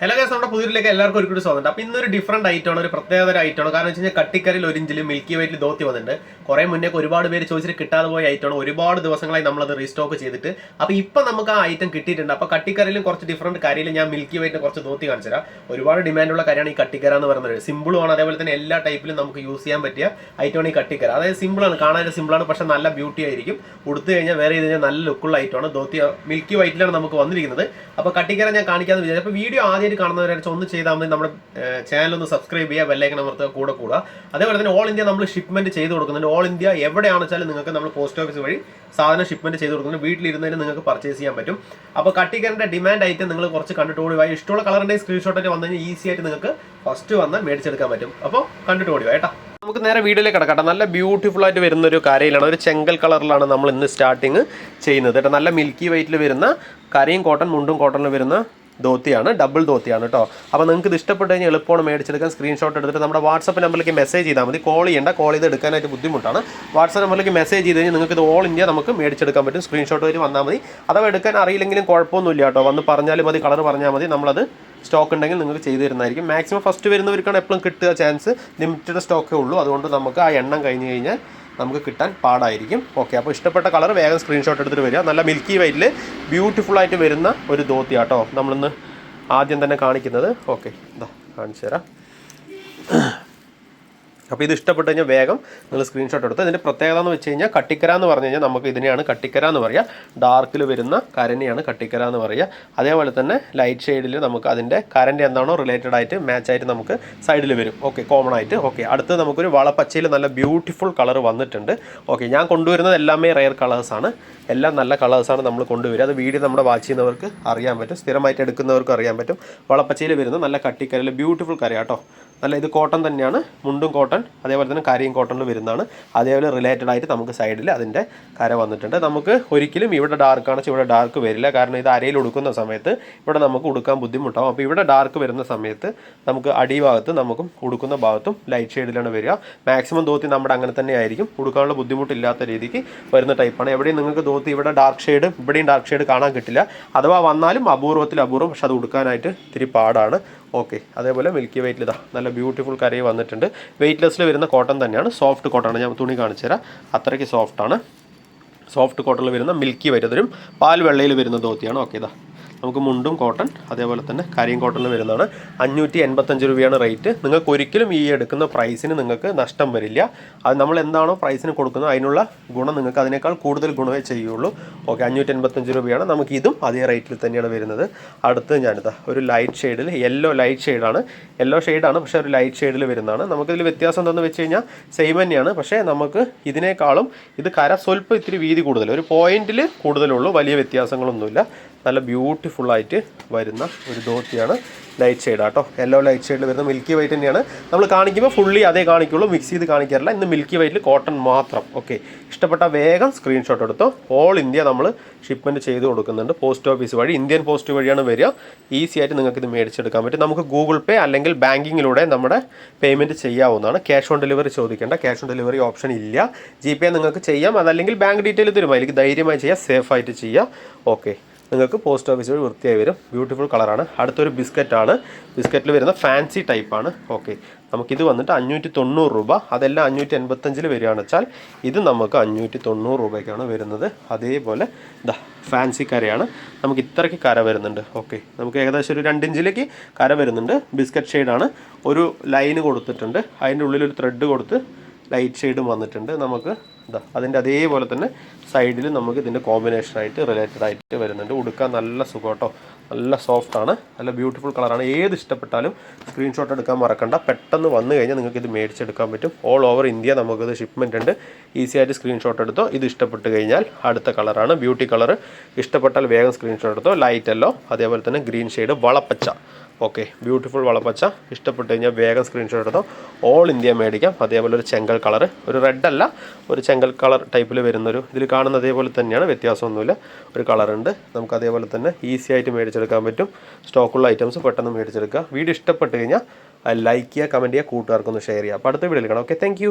Hello guys നമ്മുടെ പുതിയതിലേക്ക് എല്ലാവർക്കും ഒരു കൂടി സ്വാഗതം. അപ്പോൾ ഇന്നൊരു ഡിഫറന്റ് ഐറ്റമാണ് ഒരു പ്രത്യേകത ഐറ്റമാണ് കാരണം വെച്ച് കഴിഞ്ഞാൽ കട്ടിക്കരയിൽ ഒരിഞ്ചിൽ മിൽക്കി വൈറ്റിൽ ധോത്തി വന്നിട്ടുണ്ട്. കുറേ മുന്നേ ഒരുപാട് പേര് ചോദിച്ചിട്ട് കിട്ടാതെ പോയ ഐറ്റമാണ് ഒരുപാട് ദിവസങ്ങളായി നമ്മളത് റീസ്റ്റോക്ക് ചെയ്തിട്ട്. അപ്പോൾ ഇപ്പോൾ നമുക്ക് ആ ഐറ്റം കിട്ടിയിട്ടുണ്ട്. അപ്പോൾ കട്ടിക്കരയിലും കുറച്ച് ഡിഫറന്റ് കറിയിൽ ഞാൻ മിൽക്കി വൈറ്റിന് കുറച്ച് ധോത്തി കാണിച്ചു തരാം. ഒരുപാട് ഡിമാൻഡുള്ള കാര്യമാണ് ഈ കട്ടിക്കര എന്ന് പറയുന്നത്. സിമ്പിളുമാണ് അതേപോലെ തന്നെ എല്ലാ ടൈപ്പിലും നമുക്ക് യൂസ് ചെയ്യാൻ പറ്റിയ ഐറ്റമാണ് ഈ കട്ടിക്കര. അതായത് സിമ്പിളാണ് കാണാൻ സിമ്പിളാണ് പക്ഷെ നല്ല ബ്യൂട്ടി ആയിരിക്കും. ഉടുത്തു കഴിഞ്ഞാൽ വേറെ ചെയ്ത് കഴിഞ്ഞാൽ നല്ല ലുക്കുള്ള ഐറ്റമാണ് ധോത്തി മിൽക്കി വൈറ്റിലാണ് നമുക്ക് വന്നിരിക്കുന്നത്. അപ്പോൾ കട്ടിക്കര ഞാൻ കാണിക്കാമെന്ന് വിചാരിച്ചു. അപ്പോൾ വീഡിയോ ആദ്യമായിട്ട് കാണുന്നവരായിട്ട് ഒന്ന് ചെയ്താൽ മതി. നമ്മുടെ ചാനൽ ഒന്ന് സബ്സ്ക്രൈബ് ചെയ്യുക ബെല്ലൈക്കൻ അമർത്തുക കൂടെ കൂടുക. അതേപോലെ തന്നെ ഓൾ ഇന്ത്യ നമ്മൾ ഷിപ്മെന്റ് ചെയ്ത് കൊടുക്കുന്നുണ്ട്. ഓൾ ഇന്ത്യ എവിടെയാണെന്ന് വെച്ചാൽ നിങ്ങൾക്ക് നമ്മൾ പോസ്റ്റ് ഓഫീസ് വഴി സാധനം ഷിപ്മെന്റ് ചെയ്ത് കൊടുക്കുന്നുണ്ട്. വീട്ടിലിരുന്നതിന് നിങ്ങൾക്ക് പർച്ചേസ് ചെയ്യാൻ പറ്റും. അപ്പോൾ കട്ടിക്കറിന്റെ ഡിമാൻഡ് ഐറ്റം നിങ്ങൾ കുറച്ച് കണ്ടിട്ട് ഓടി പോയി ഇഷ്ടമുള്ള കളറിന്റെ സ്ക്രീൻഷോട്ട് വന്നു കഴിഞ്ഞാൽ ഈസി ആയിട്ട് നിങ്ങൾക്ക് ഫസ്റ്റ് വന്ന് മേടിച്ചെടുക്കാൻ പറ്റും. അപ്പോൾ കണ്ടിട്ട് ഓടി കേട്ടോ. നമുക്ക് നേരെ വീഡിയോയിലേക്ക് കിടക്കട്ടെ നല്ല ബ്യൂട്ടിഫുൾ ആയിട്ട് വരുന്ന ഒരു കരയിലാണ്. ഒരു ചെങ്കൽ കളറിലാണ് നമ്മൾ ഇന്ന് സ്റ്റാർട്ടിങ് ചെയ്യുന്നത് കേട്ടോ. നല്ല മിൽക്കി വൈറ്റിൽ വരുന്ന കരയും കോട്ടൺ മുണ്ടും കോട്ടണിൽ വരുന്ന ധോത്തിയാണ് ഡബിൾ ധോത്തിയാണ് കേട്ടോ അപ്പോൾ നിങ്ങൾക്ക് ഇത് ഇഷ്ടപ്പെട്ട് കഴിഞ്ഞാൽ എളുപ്പമാണ് മേടിച്ചെടുക്കാൻ. സ്ക്രീൻഷോട്ട് എടുത്തിട്ട് നമ്മുടെ വാട്സപ്പ് നമ്പറിലേക്ക് മെസ്സേജ് ചെയ്താൽ മതി. കോൾ ചെയ്യേണ്ട കോൾ ചെയ്ത് എടുക്കാനായിട്ട് ബുദ്ധിമുട്ടാണ്. വാട്സപ്പ് നമ്പറിലേക്ക് മെസ്സേജ് ചെയ്ത് കഴിഞ്ഞാൽ നിങ്ങൾക്ക് ഇത് ഓൾ ഇന്ത്യ നമുക്ക് മേടിച്ചെടുക്കാൻ പറ്റും. സ്ക്രീൻഷോട്ട് വരെ വന്നാൽ മതി. അഥവാ എടുക്കാൻ അറിയില്ലെങ്കിലും കുഴപ്പമൊന്നുമില്ല കേട്ടോ വന്ന് പറഞ്ഞാലും മതി കളർ പറഞ്ഞാൽ മതി. നമ്മളത് സ്റ്റോക്ക് ഉണ്ടെങ്കിൽ നിങ്ങൾക്ക് ചെയ്തു തരുന്നതായിരിക്കും. മാക്സിമം ഫസ്റ്റ് വരുന്നവർക്കാണ് എപ്പോഴും കിട്ടുക ചാൻസ് ലിമിറ്റഡ് സ്റ്റോക്കേ ഉള്ളൂ. അതുകൊണ്ട് നമുക്ക് ആ എണ്ണം കഴിഞ്ഞ് കഴിഞ്ഞാൽ നമുക്ക് കിട്ടാൻ പാടായിരിക്കും. ഓക്കെ അപ്പോൾ ഇഷ്ടപ്പെട്ട കളർ വേഗം സ്ക്രീൻഷോട്ട് എടുത്തിട്ട് വരിക. നല്ല മിൽക്കി വൈറ്റിൽ ബ്യൂട്ടിഫുൾ ആയിട്ട് വരുന്ന ഒരു ധോത്തി കേട്ടോ നമ്മളിന്ന് ആദ്യം തന്നെ കാണിക്കുന്നത്. ഓക്കെ ഇതാ കാണിച്ചു തരാം അപ്പോൾ ഇത് ഇഷ്ടപ്പെട്ട് കഴിഞ്ഞാൽ വേഗം നിങ്ങൾ സ്ക്രീൻഷോട്ട് എടുത്ത് ഇതിന്റെ പ്രത്യേകത എന്ന് വെച്ച് കഴിഞ്ഞാൽ കട്ടിക്കര എന്ന് പറഞ്ഞു കഴിഞ്ഞാൽ നമുക്ക് ഇതിനെയാണ് കട്ടിക്കര എന്ന് പറയുക ഡാർക്കിൽ വരുന്ന കരനെയാണ് കട്ടിക്കര എന്ന് പറയുക അതേപോലെ തന്നെ ലൈറ്റ് ഷെയ്ഡിൽ നമുക്ക് അതിന്റെ കരന്റെ എന്താണോ റിലേറ്റഡ് ആയിട്ട് മാച്ച് ആയിട്ട് നമുക്ക് സൈഡിൽ വരും. ഓക്കെ കോമൺ ആയിട്ട്. ഓക്കെ അടുത്ത് നമുക്കൊരു വളപ്പച്ചയിൽ നല്ല ബ്യൂട്ടിഫുൾ കളർ വന്നിട്ടുണ്ട്. ഓക്കെ ഞാൻ കൊണ്ടുവരുന്നത് എല്ലാമേ റെയർ കളേഴ്സാണ് എല്ലാം നല്ല കളേഴ്സാണ് നമ്മൾ കൊണ്ടുവരിക. അത് വീഡിയോ നമ്മുടെ വാച്ച് ചെയ്യുന്നവർക്ക് അറിയാൻ പറ്റും. സ്ഥിരമായിട്ട് എടുക്കുന്നവർക്ക് അറിയാൻ പറ്റും. വളപ്പച്ചയിൽ വരുന്ന നല്ല കട്ടിക്കരയിൽ ബ്യൂട്ടിഫുൾ കര കേട്ടോ നല്ല ഇത് കോട്ടൺ തന്നെയാണ്. മുണ്ടും കോട്ടൺ അതേപോലെ തന്നെ കരയും കോട്ടണിൽ വരുന്നതാണ്. അതേപോലെ റിലേറ്റഡ് ആയിട്ട് നമുക്ക് സൈഡിൽ അതിന്റെ കര വന്നിട്ടുണ്ട്. നമുക്ക് ഒരിക്കലും ഇവിടെ ഡാർക്ക് ആണ് ഇവിടെ ഡാർക്ക് വരില്ല. കാരണം ഇത് അരയിൽ ഉടുക്കുന്ന സമയത്ത് ഇവിടെ നമുക്ക് ഉടുക്കാൻ ബുദ്ധിമുട്ടാവും. അപ്പോൾ ഇവിടെ ഡാർക്ക് വരുന്ന സമയത്ത് നമുക്ക് അടിഭാഗത്ത് നമുക്കും ഉടുക്കുന്ന ഭാഗത്തും ലൈറ്റ് ഷെയ്ഡിലാണ് വരിക. മാക്സിമം തോത്തി നമ്മുടെ അങ്ങനെ തന്നെ ആയിരിക്കും ഉടുക്കാനുള്ള ബുദ്ധിമുട്ടില്ലാത്ത രീതിക്ക് വരുന്ന ടൈപ്പാണ് എവിടെയും നിങ്ങൾക്ക് ധോത്തി ഇവിടെ ഡാർക്ക് ഷെയ്ഡ് ഇവിടെയും ഡാർക്ക് ഷെയ്ഡ് കാണാൻ കിട്ടില്ല. അഥവാ വന്നാലും അപൂർവത്തിൽ അപൂർവം പക്ഷെ അത് ഉടുക്കാനായിട്ട് ഇത്തിരി പാടാണ്. ഓക്കെ അതേപോലെ മിൽക്കി വെയിറ്റിൽ ഇതാ നല്ല ബ്യൂട്ടിഫുൾ കറി വന്നിട്ടുണ്ട്. വെയിറ്റ്ലെസ്സിൽ വരുന്ന കോട്ടൺ തന്നെയാണ്. സോഫ്റ്റ് കോട്ടൺ ഞാൻ തുണി കാണിച്ചു തരാം. അത്രയ്ക്ക് സോഫ്റ്റാണ് സോഫ്റ്റ് കോട്ടണിൽ വരുന്ന മിൽക്കി അതൊരു പാൽ വെള്ളയിൽ വരുന്ന ധോത്തിയാണ്. ഓക്കെ ഇതാ. നമുക്ക് മുണ്ടും കോട്ടൺ അതേപോലെ തന്നെ കരിയും കോട്ടണിൽ വരുന്നതാണ്. അഞ്ഞൂറ്റി എൺപത്തഞ്ച് രൂപയാണ് റേറ്റ്. നിങ്ങൾക്ക് ഒരിക്കലും ഈ എടുക്കുന്ന പ്രൈസിന് നിങ്ങൾക്ക് നഷ്ടം വരില്ല. അത് നമ്മൾ എന്താണോ പ്രൈസിന് കൊടുക്കുന്നത് അതിനുള്ള ഗുണം നിങ്ങൾക്ക് അതിനേക്കാൾ കൂടുതൽ ഗുണമേ ചെയ്യുള്ളൂ. ഓക്കെ അഞ്ഞൂറ്റി എൺപത്തഞ്ച് രൂപയാണ് നമുക്ക് ഇതും അതേ റേറ്റിൽ തന്നെയാണ് വരുന്നത്. അടുത്ത് ഞാനിതാ ഒരു ലൈറ്റ് ഷെയ്ഡിൽ യെല്ലോ ലൈറ്റ് ഷെയ്ഡാണ്. യെല്ലോ ഷെയ്ഡാണ് പക്ഷേ ഒരു ലൈറ്റ് ഷെയ്ഡിൽ വരുന്നതാണ്. നമുക്കിതിൽ വ്യത്യാസം എന്താണെന്ന് വെച്ച് കഴിഞ്ഞാൽ സെയിം തന്നെയാണ്. പക്ഷേ നമുക്ക് ഇതിനേക്കാളും ഇത് കര സ്വല്പം ഇത്തിരി വീതി കൂടുതൽ ഒരു പോയിന്റിൽ കൂടുതലുള്ളൂ. വലിയ വ്യത്യാസങ്ങളൊന്നുമില്ല. നല്ല ബ്യൂട്ടിഫുൾ ആയിട്ട് വരുന്ന ഒരു ധോത്തിയാണ് ലൈറ്റ് ഷെയ്ഡ് ആട്ടോ. യെല്ലോ ലൈറ്റ് ഷെയ്ഡിൽ വരുന്ന മിൽക്കി വൈറ്റ് തന്നെയാണ്. നമ്മൾ കാണിക്കുമ്പോൾ ഫുള്ളി അതേ കാണിക്കുള്ളൂ. മിക്സ് ചെയ്ത് കാണിക്കാറില്ല. ഇന്ന് മിൽക്കി വൈറ്റിൽ കോട്ടൺ മാത്രം. ഓക്കെ ഇഷ്ടപ്പെട്ട വേഗം സ്ക്രീൻഷോട്ട് എടുത്തോ. ഓൾ ഇന്ത്യ നമ്മൾ ഷിപ്മെന്റ് ചെയ്ത് കൊടുക്കുന്നുണ്ട്. പോസ്റ്റ് ഓഫീസ് വഴി. ഇന്ത്യൻ പോസ്റ്റ് വഴിയാണ് വരിക. ഈസി ആയിട്ട് നിങ്ങൾക്ക് ഇത് മേടിച്ചെടുക്കാൻ പറ്റും. നമുക്ക് ഗൂഗിൾ പേ അല്ലെങ്കിൽ ബാങ്കിങ്ങിലൂടെ നമ്മുടെ പേയ്മെന്റ് ചെയ്യാവുന്നതാണ്. ക്യാഷ് ഓൺ ഡെലിവറി ചോദിക്കേണ്ട. ക്യാഷ് ഓൺ ഡെലിവറി ഓപ്ഷൻ ഇല്ല. ജി നിങ്ങൾക്ക് ചെയ്യാം. അതല്ലെങ്കിൽ ബാങ്ക് ഡീറ്റെയിൽ തരും. ധൈര്യമായി ചെയ്യാം. സേഫായിട്ട് ചെയ്യാം. ഓക്കെ നിങ്ങൾക്ക് പോസ്റ്റ് ഓഫീസ് വഴി വൃത്തിയായി വരും. ബ്യൂട്ടിഫുൾ കളറാണ് അടുത്തൊരു ബിസ്ക്കറ്റാണ് ബിസ്ക്കറ്റിൽ വരുന്ന ഫാൻസി ടൈപ്പാണ് ഓക്കെ നമുക്കിത് വന്നിട്ട് അഞ്ഞൂറ്റി തൊണ്ണൂറ് രൂപ. അതെല്ലാം അഞ്ഞൂറ്റി എൺപത്തഞ്ചിൽ വരികയാണെന്ന് വെച്ചാൽ ഇത് നമുക്ക് അഞ്ഞൂറ്റി തൊണ്ണൂറ് രൂപയ്ക്കാണ് വരുന്നത്. അതേപോലെ ദാ ഫാൻസി കരയാണ്. നമുക്ക് ഇത്രയ്ക്ക് കര വരുന്നുണ്ട്. ഓക്കെ നമുക്ക് ഏകദേശം ഒരു രണ്ടിഞ്ചിലേക്ക് കര വരുന്നുണ്ട്. ബിസ്ക്കറ്റ് ഷെയ്ഡാണ് ഒരു ലൈന് കൊടുത്തിട്ടുണ്ട്. അതിന്റെ ഉള്ളിൽ ഒരു ത്രെഡ് കൊടുത്ത് ലൈറ്റ് ഷെയ്ഡും വന്നിട്ടുണ്ട്. നമുക്ക് ഇതാ അതിന്റെ അതേപോലെ തന്നെ സൈഡിൽ നമുക്ക് ഇതിന്റെ കോമ്പിനേഷനായിട്ട് റിലേറ്റഡ് ആയിട്ട് വരുന്നുണ്ട്. ഉടുക്കാൻ നല്ല സുഖം നല്ല നല്ല സോഫ്റ്റാണ് നല്ല ബ്യൂട്ടിഫുൾ കളറാണ് ഏത് ഇഷ്ടപ്പെട്ടാലും സ്ക്രീൻഷോട്ട് എടുക്കാൻ മറക്കണ്ട. പെട്ടെന്ന് വന്നു കഴിഞ്ഞാൽ നിങ്ങൾക്ക് ഇത് മേടിച്ചെടുക്കാൻ പറ്റും. ഓൾ ഓവർ ഇന്ത്യ നമുക്കിത് ഷിപ്മെന്റ് ഉണ്ട്. ഈസി ആയിട്ട് സ്ക്രീൻഷോട്ട് എടുത്തോ. ഇത് ഇഷ്ടപ്പെട്ട് കഴിഞ്ഞാൽ അടുത്ത കളറാണ് ബ്യൂട്ടി കളർ ഇഷ്ടപ്പെട്ടാൽ വേഗം സ്ക്രീൻഷോട്ട് എടുത്തോ. ലൈറ്റ് അല്ലോ അതേപോലെ തന്നെ ഗ്രീൻ ഷെയ്ഡ് വളപ്പച്ച. ഓക്കെ ബ്യൂട്ടിഫുൾ വളപ്പച്ച. ഇഷ്ടപ്പെട്ട് കഴിഞ്ഞാൽ വേഗം സ്ക്രീൻഷോട്ട് എടുത്തോ. ഓൾ ഇന്ത്യ മേടിക്കാം. അതേപോലെ ഒരു ചെങ്കൽ കളർ ഒരു റെഡ് അല്ല ഒരു ചെങ്കൽ കളർ ടൈപ്പിൽ വരുന്നൊരു ഇതിൽ കാണുന്ന അതേപോലെ തന്നെയാണ് വ്യത്യാസമൊന്നുമില്ല. ഒരു കളറുണ്ട് നമുക്ക് അതേപോലെ തന്നെ ഈസി ആയിട്ട് മേടിച്ചെടുക്കാൻ പറ്റും. സ്റ്റോക്കുള്ള ഐറ്റംസ് പെട്ടെന്ന് മേടിച്ചെടുക്കുക. വീഡിയോ ഇഷ്ടപ്പെട്ട് കഴിഞ്ഞാൽ ലൈക്ക് ചെയ്യുക കമന്റ് ചെയ്യുക കൂട്ടുകാർക്കൊന്ന് ഷെയർ ചെയ്യുക. അപ്പോൾ അടുത്ത വീഡിയോയിൽ കാണാം. Okay thank